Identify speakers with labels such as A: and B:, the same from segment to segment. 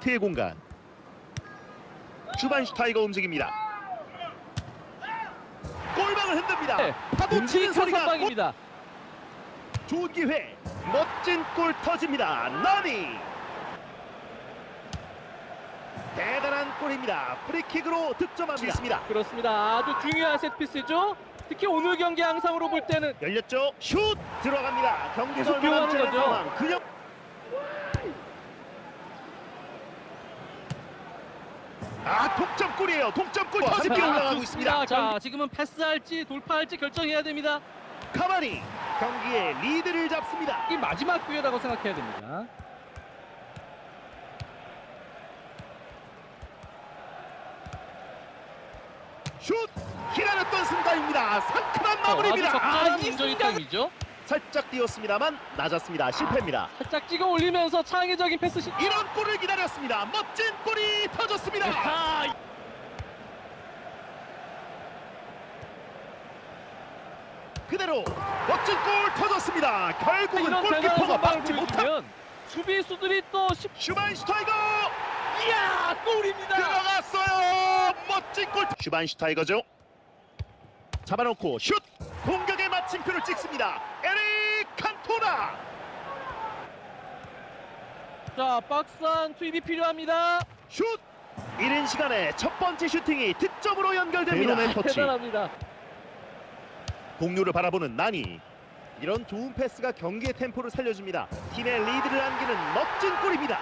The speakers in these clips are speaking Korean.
A: 트의 공간. 슈반슈타이거 움직입니다. 골망을 흔듭니다.
B: 네,
A: 파도 치는 소리가. 골- 좋은 기회 멋진 골 터집니다. 나니. 대단한 골입니다. 프리킥으로 득점합니다.
B: 그렇습니다. 아주 중요한 세트피스죠. 특히 오늘 경기 양상으로 볼 때는
A: 열렸죠? 슛! 들어갑니다. 경기가
B: 계속
A: 않은
B: 거죠.
A: 그냥 아 동점골이에요 동점골 터집게
B: 자,
A: 올라가고
B: 좋습니다.
A: 있습니다
B: 자, 지금은 패스할지 돌파할지 결정해야 됩니다.
A: 카바니 경기의 리드를 잡습니다
B: 이 마지막 기회라고 생각해야 됩니다.
A: 슛 기다렸던 순간입니다 상큼한
B: 아주
A: 마무리입니다 아, 이 순간
B: 타임이죠.
A: 살짝 뛰었습니다만 낮았습니다. 실패입니다.
B: 살짝 찍어 올리면서 창의적인 패스 시.
A: 이런 골을 기다렸습니다. 멋진 골이 터졌습니다.
B: 아,
A: 그대로 멋진 골 터졌습니다. 결국은
B: 이런
A: 골키퍼가 막지 못한
B: 보여주면 수비수들이 또 10...
A: 슈바인슈타이거!
B: 이야 골입니다.
A: 들어갔어요. 멋진 골! 슈바인슈타이거죠? 잡아놓고 슛! 공격의 마침표를 찍습니다. 에릭 칸토나
B: 자 박스한 투입이 필요합니다.
A: 슛! 이른 시간에 첫 번째 슈팅이 득점으로 연결됩니다. 터치.
B: 대단합니다.
A: 공유를 바라보는 나니. 이런 좋은 패스가 경기의 템포를 살려줍니다. 팀의 리드를 안기는 멋진 골입니다.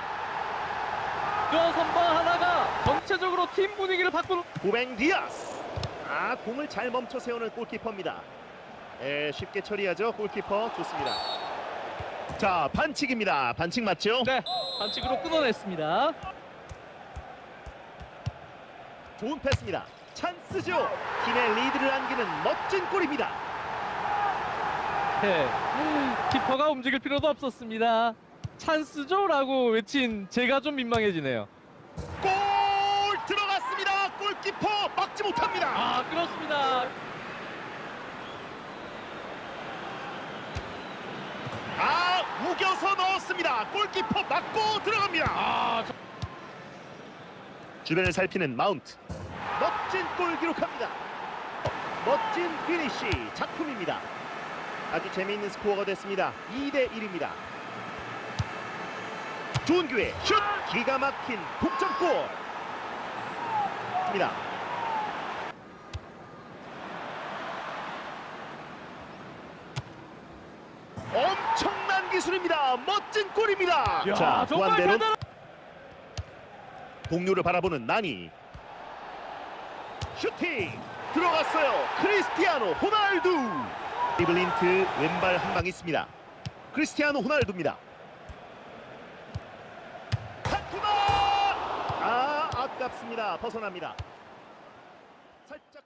B: 이런 선방 하나가 전체적으로 팀 분위기를 바꾸는
A: 고뱅 디아스. 아 공을 잘 멈춰 세우는 골키퍼입니다 에 쉽게 처리하죠 골키퍼 좋습니다 자 반칙입니다 반칙 맞죠
B: 네 반칙으로 끊어냈습니다.
A: 좋은 패스입니다 찬스죠 팀의 리드를 안기는 멋진 골입니다
B: 네. 키퍼가 움직일 필요도 없었습니다. 찬스죠라고 외친 제가 좀 민망해지네요.
A: 골 들어갔습니다 골키퍼 막지 못합니다
B: 아 그렇습니다.
A: 아 넣었습니다. 골키퍼 맞고 들어갑니다.
B: 아 저-
A: 주변을 살피는 마운트. 멋진 골 기록합니다. 멋진 피니시 작품입니다. 아주 재미있는 스코어가 됐습니다. 2대 1입니다. 좋은 기회. 슛! 기가 막힌 독점골 입니다 기술입니다. 멋진 골입니다.
B: 야,
A: 자
B: 정말
A: 무한대로
B: 대단한
A: 동료를 바라보는 나니. 슈팅! 들어갔어요. 크리스티아노 호날두. 리블린트 왼발 한 방 있습니다. 크리스티아노 호날두입니다. 카투나 아 아깝습니다. 벗어납니다. 살짝